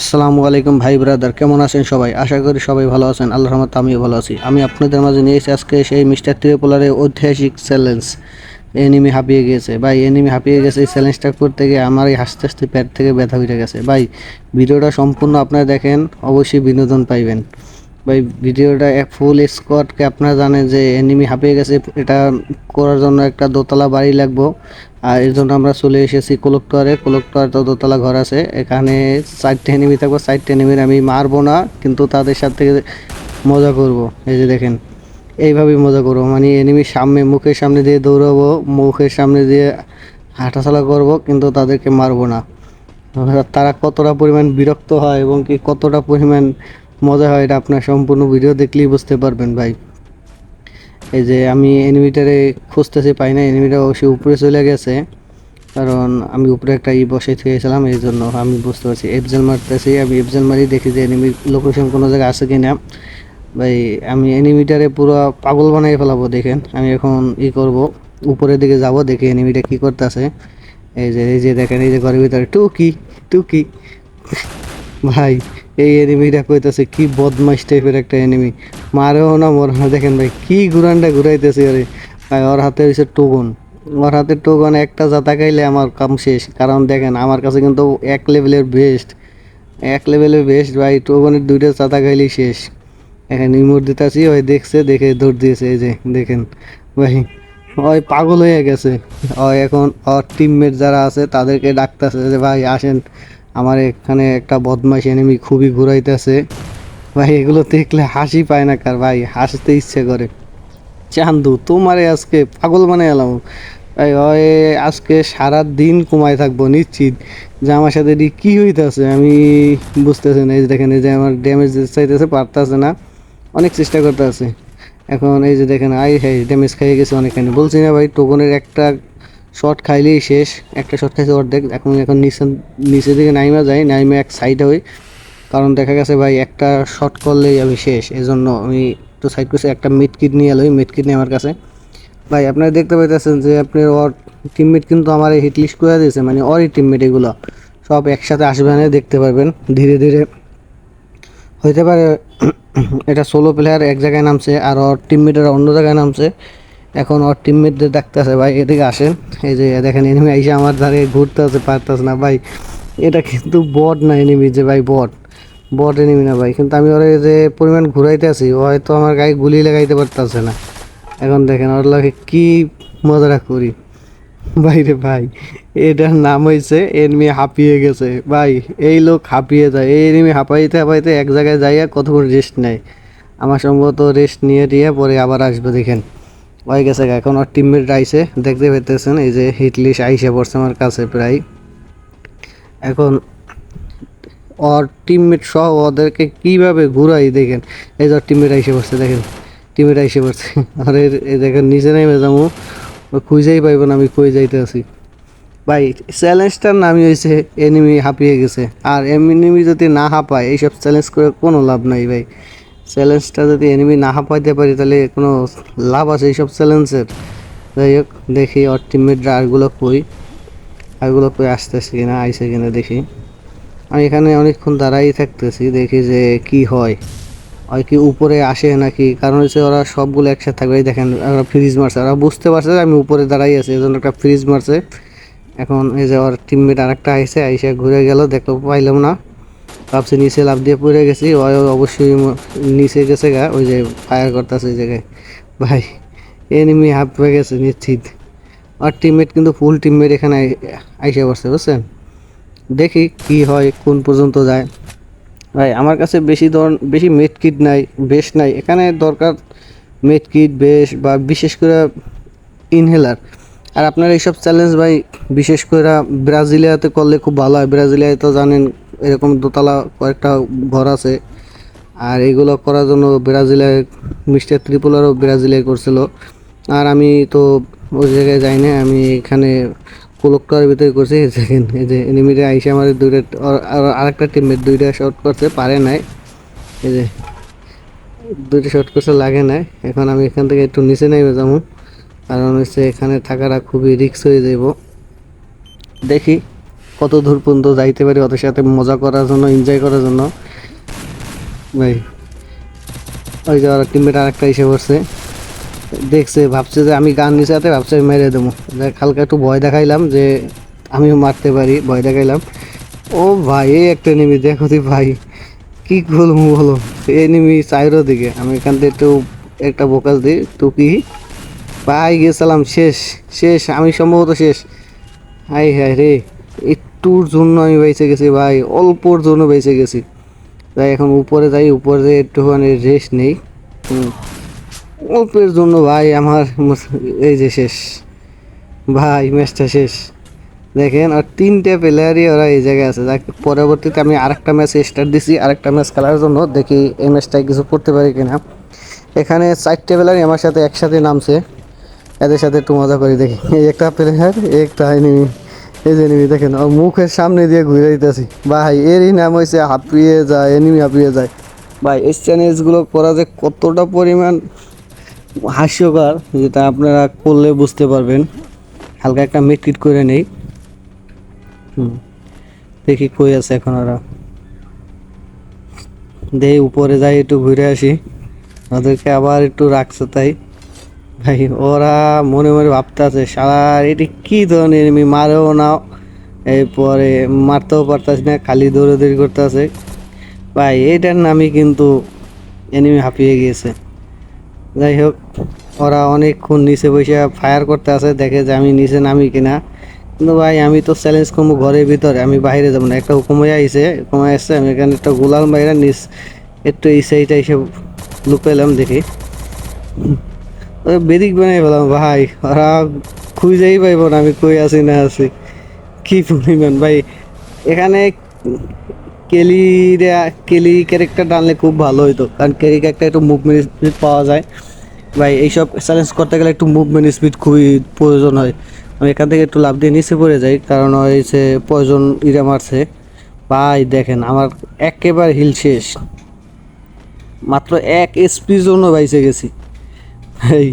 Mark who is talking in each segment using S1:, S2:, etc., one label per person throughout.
S1: আসসালামু আলাইকুম ভাই ব্রাদার কেমন আছেন সবাই? আশা করি সবাই ভালো আছেন। আল্লাহ রহমত আমিও ভালো আছি। আমি আপনাদের মাঝে নিয়ে এসেছি আজকে সেই মিস্টার ত্রিপোলারের ঐতিহাসিক চ্যালেঞ্জ এনিমি হাঁপিয়ে গেছে ভাই এনিমি হাঁপিয়ে গেছে এই চ্যালেঞ্জটা করতে গিয়ে আমার এই হাসতে হাসতে প্যাট থেকে ব্যথা উঠে গেছে। ভাই, ভিডিওটা সম্পূর্ণ আপনারা দেখেন, অবশ্যই বিনোদন পাইবেন। ভাই, ভিডিওটা এক ফুল স্কোয়াডকে আপনারা জানেন যে এনিমি হাঁপিয়ে গেছে, এটা করার জন্য একটা দোতলা বাড়ি লাগবো। আর এর জন্য আমরা চলে এসেছি কোলকটোয়ারে কোলকটোয়ার তো দোতলা ঘর আছে। এখানে চারটে এনিমি থাকব। চারটে এনিমির আমি মারবো না, কিন্তু তাদের সাথে মজা করব। এই যে দেখেন, এইভাবেই মজা করব। মানে এনিমির সামনে, মুখের সামনে দিয়ে দৌড়াবো, মুখের সামনে দিয়ে হাঁটাচলা করব, কিন্তু তাদেরকে মারবো না। তারা কতটা পরিমাণ বিরক্ত হয় এবং কি কতটা পরিমাণ মজা হয় এটা আপনার সম্পূর্ণ ভিডিও দেখলেই বুঝতে পারবেন ভাই। এই যে আমি এনিমিটারে খুঁজতেছি, পাই না এনিমিটা অবশ্যই উপরে চলে গেছে। কারণ আমি উপরে একটা ই বসে থেকেছিলাম এই জন্য আমি বুঝতে পারছি এফজেল মারতেছি। আমি এফজেল মারি দেখি যে এনিমির লোকেশন কোনো জায়গায় আছে কি না ভাই, আমি এনিমিটারে পুরো পাগল বানিয়ে ফেলাবো, দেখেন। আমি এখন ই করব, উপরের দিকে যাব, দেখি এনিমিটা কি করতেছে। এই যে এই যে দেখেন, এই যে ঘরের ভিতরে টুকি টুকি। ভাই এই এনিমিটা কইতাছে, কি বদমাইশ টাইপের একটা এনিমি মারেও না মোর না। দেখেন ভাই, কি ঘুরানটা ঘুরাইতেছে আরে। ভাই, ওর হাতে হয়েছে টোকন ওর হাতে টোকন একটা জাতা খাইলে আমার কাম শেষ। কারণ দেখেন, আমার কাছে কিন্তু এক লেভেলের বেস্ট এক লেভেলের বেস্ট ভাই টোকনের দুইটা চাতা খাইলেই শেষ। এখানে ইমোট দিতেছি ওই দেখছে, দেখে দৌড় দিয়েছে, এই যে, দেখেন। ভাই, ওই পাগল হয়ে গেছে। ওই এখন ওর টিমমেট যারা আছে, তাদেরকে ডাকতেছে যে, ভাই, আসেন। আমার এখানে একটা বদমাইশ এনিমি খুবই ঘুরাইতেছে। ভাই, এগুলো দেখলে হাসি পায় না কার? ভাই, হাসতে ইচ্ছে করে। চান্দু, তোমারে আজকে পাগল মানে এলাম। ভাই, ওই আজকে সারা দিন কমায় থাকব, নিশ্চিত যে আমার সাথে এটি কী হইতেছে, আমি বুঝতেছি না। এই যে দেখেন, এই যে আমার ড্যামেজ চাইতেছে, পারতেছে না। অনেক চেষ্টা করতে আছে এখন এই যে দেখেন আই হ্যাঁ ড্যামেজ খাইয়ে গেছে অনেকখানি। বলছি না ভাই, টোকনের একটা শট খাইলেই শেষ। একটা শট খাইছে অর্ধেক। এখন এখন নিচে নিচের দিকে নাইমা যাই নাইমা এক সাইডে হই। কারণ দেখা গেছে ভাই, একটা শট করলেই আমি শেষ। এজন্য আমি তো সাইড করছি। একটা মিড কিট নিয়ে এলোই মিড কিট নিয়ে আমার কাছে। ভাই, আপনারা দেখতে পাইতেছেন যে আপনার ওর টিমমেট কিন্তু আমার হিট লিস্ট করে দিয়েছে। মানে ওরই টিমমেট এগুলো। সব একসাথে আসবে না, দেখতে পারবেন। ধীরে ধীরে। হইতে পারে, এটা সোলো প্লেয়ার এক জায়গায় নামছে আর ওর টিমমেটেরা অন্য জায়গায় নামছে। এখন ওর টিমমেটদের ডাকতেছে, ভাই, এদিকে আসেন। এই যে দেখেন এনিমি আইসে আমার ধারে ঘুরতে আছে পারতেছে না। ভাই, এটা কিন্তু বট না এনিমি যে, ভাই বট বট এনিমি না, ভাই। কিন্তু আমি ওর যে পরিমাণ ঘুরাইতে আছি, ও হয়তো আমার গায়ে গুলি লাগাইতে পারতেছে না। এখন দেখেন, ওর লাগে কি মজাটা করি। ভাইরে ভাই, এটার নাম হয়েছে এনিমি হাঁপিয়ে গেছে। ভাই, এই লোক হাঁপিয়ে যায়। এই এনিমি হাঁপাইতে হাঁপাইতে এক জায়গায় যাইয়া কতক্ষণ রেস্ট নেয়? আমার সম্ভবত রেস্ট নিয়ে দিয়ে পরে আবার আসবে, দেখেন। হয়ে গেছে। এখন ওর টিমমেট আইসে দেখতে পেতেছেন এই যে হিটলিশ আইসে পড়ছে আমার কাছে প্রায়। এখন ওর টিমমেট সহ ওদেরকে কীভাবে ঘুরাই দেখেন? এই যে টিমমেট আইসে পড়ছে, দেখেন। টিমমেট আইসে পড়ছে। আর এর- এই দেখেন নিচে নেমে যাব। খুঁজেই পাইব না, আমি কই যাইতে আছি। ভাই চ্যালেঞ্জটার নামই হয়েছে এনিমি হাঁপিয়ে গেছে। আর এনিমি যদি না হাঁপায়, এইসব চ্যালেঞ্জ করে কোনো লাভ নাই ভাই। চ্যালেঞ্জটা যদি এনিমি না হাঁপাইতে পারি, তাহলে কোনো লাভ আছে এইসব চ্যালেঞ্জের যাই হোক, দেখি ওর টিমমেটরা আরগুলো কই আরগুলো কই আসতেছে কিনা আইসে কিনা দেখি। আমি এখানে অনেকক্ষণ দাঁড়াই থাকতেছি, দেখি যে কি হয়। হয় কি উপরে আসে নাকি? কারণ হচ্ছে ওরা সবগুলো একসাথে থাকবে। দেখেন, ওরা ফ্রিজ মারছে। ওরা বুঝতে পারছে আমি উপরে দাঁড়াই আছি এই জন্য একটা ফ্রিজ মারছে। এখন এই যে ওর টিমমেট আরেকটা আইসে আইসে ঘুরে গেল, দেখল পাইলাম না। ভাবছি নিচে লাভ দিয়ে পড়ে গেছি, ওই অবশ্যই নিচে গেছে গা, ওই যে ফায়ার করতেছে ওই জায়গায়। ভাই এনিমি হাফ হয়ে গেছে নিশ্চিত। আর টিমমেট কিন্তু ফুল টিমমেট এখানে আইসে পড়ছে, বুঝছেন? দেখি কি হয়, কোন পর্যন্ত যায়। ভাই, আমার কাছে বেশি ধর বেশি মেড কিট নাই, বেশ নাই। এখানে দরকার মেড কিট বেশ, বা বিশেষ করে ইনহেলার আর আপনার এইসব চ্যালেঞ্জ ভাই, বিশেষ করে ব্রাজিলিয়াতে করলে খুব ভালো হয়। ব্রাজিলিয়ায় তো জানেন এরকম দোতলা কয়েকটা ঘর আছে। আর এগুলো করার জন্য ব্রাজিলে, মিস্টার ত্রিপুলারও ব্রাজিলে করছিল। আর আমি তো ওই জায়গায় যাই না আমি এখানে কোলকটার ভিতরে করছি। এই যে এনিমিটা আইসে আমার দুইটা, আর- আর আরেকটা টিমের দুইটা শট করতে পারে নাই। এই যে, দুইটা শট করতে লাগে নাই। এখন আমি এখান থেকে একটু নিচে নেমে যাব। কারণ হচ্ছে এখানে থাকাটা খুবই রিস্ক হয়ে যাব দেখি। কত দূর পর্যন্ত যাইতে পারি, ওদের সাথে মজা করার জন্য এনজয় করার জন্য। ভাই, ওই যে ওরা টিমমেট আর একটা এসে পড়ছে। দেখছে, ভাবছে যে আমি গান নিচে হাতে ভাবছে আমি মেরে দেবো। হালকা একটু ভয় দেখাইলাম যে আমিও মারতে পারি, ভয় দেখাইলাম। ও ভাই, এই একটা নিমি দেখো তুই ভাই, কি বলব বলো? এই নিমি চাইরো দিকে। আমি এখান থেকে একটু, একটা বোকাস দিই টুকি পাই গেছিলাম শেষ শেষ, আমি সম্ভবত শেষ। হাই হাই, রে একটুর জন্য আমি বেঁচে গেছি ভাই, অল্পর জন্য বেঁচে গেছি। তাই এখন উপরে যাই, উপরে একটুখানি রেস্ট নেই। অল্পের জন্য ভাই আমার এই যে শেষ। ভাই ম্যাচটা শেষ। দেখেন, আর তিনটে প্লেয়ারই ওরা এই জায়গায় আছে। পরবর্তীতে আমি আরেকটা ম্যাচ স্টার্ট দিছি, আরেকটা ম্যাচ খেলার জন্য। দেখি এই ম্যাচটায় কিছু করতে পারি কিনা। এখানে চারটে প্লেয়ারই আমার সাথে একসাথে নামছে। এদের সাথে একটু মজা করি দেখি। এই একটা প্লেয়ার একটা এনিমি এই যে এনিমি, দেখেন মুখের সামনে দিয়ে ঘুরে দিতেছি। ভাই, এরই নাম হয়েছে হাঁপিয়ে যায়, এনিমি হাঁপিয়ে যায়। ভাই, এই চ্যালেঞ্জগুলো করা যে কতটা পরিমাণ হাস্যকর, যেটা আপনারা করলে বুঝতে পারবেন। হালকা একটা মিটকিট করে নেই। হুম, দেখি কই আছে এখন ওরা। দেই, উপরে যাই, একটু ঘুরে আসি। ওদেরকে আবার একটু রাখছে তাই। ভাই, ওরা মনে মনে ভাবতে আছে সারা এটি কি ধরনের এনিমি মারেও না এরপরে মারতেও পারতাছি না, খালি দৌড়াদৌড়ি করতে আছে ভাই এইটার নামই কিন্তু এনিমি হাঁপিয়ে গিয়েছে। যাই হোক, ওরা অনেকক্ষণ নিচে বসে ফায়ার করতে আছে দেখে যে আমি নিচে নামি কিনা। কিন্তু ভাই, আমি তো চ্যালেঞ্জ করব ঘরের ভিতরে, আমি বাইরে যাব না। একটা হুকুম হয়ে আইসে হুকুম আসছে, আমি এখানে একটা গোলাল বাইরে নিচ, একটু এই সাইডে এসে লুকাইলাম দেখি। বেদিক বানাই পেলাম, ভাই। ওরা খুঁজেই পাইব না, আমি কই আছি, না আছি। কি পরিমাণ, ভাই। এখানে কেলিরা কেলি ক্যারেক্টার ডাললে খুব ভালো হইতো, কারণ কেলি ক্যারেক্টার একটু মুভমেন্ট স্পিড পাওয়া যায়। ভাই, এইসব চ্যালেঞ্জ করতে গেলে একটু মুভমেন্ট স্পিড খুবই প্রয়োজন হয়। আমি এখান থেকে একটু লাভ দিয়ে নিচে পড়ে যাই, কারণ ওই হয়েছে প্রয়োজন ইরা মারছে। ভাই, দেখেন, আমার একেবারে হিল শেষ। মাত্র এক এসপির জন্য বাইসে গেছি। ভাই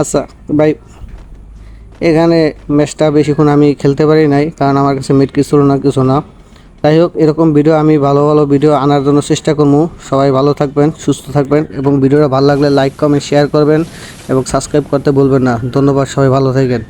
S1: আচ্ছা ভাই, এখানে ম্যাচটা বেশিক্ষণ আমি খেলতে পারি নাই, কারণ আমার কাছে মিট কিছু না কিছু না। যাই হোক, এরকম ভিডিও আমি ভালো ভালো ভিডিও আনার জন্য চেষ্টা করব। সবাই ভালো থাকবেন, সুস্থ থাকবেন, এবং ভিডিওটা ভালো লাগলে লাইক কমেন্ট শেয়ার করবেন, এবং সাবস্ক্রাইব করতে বলবেন না। ধন্যবাদ, সবাই ভালো থাকবেন।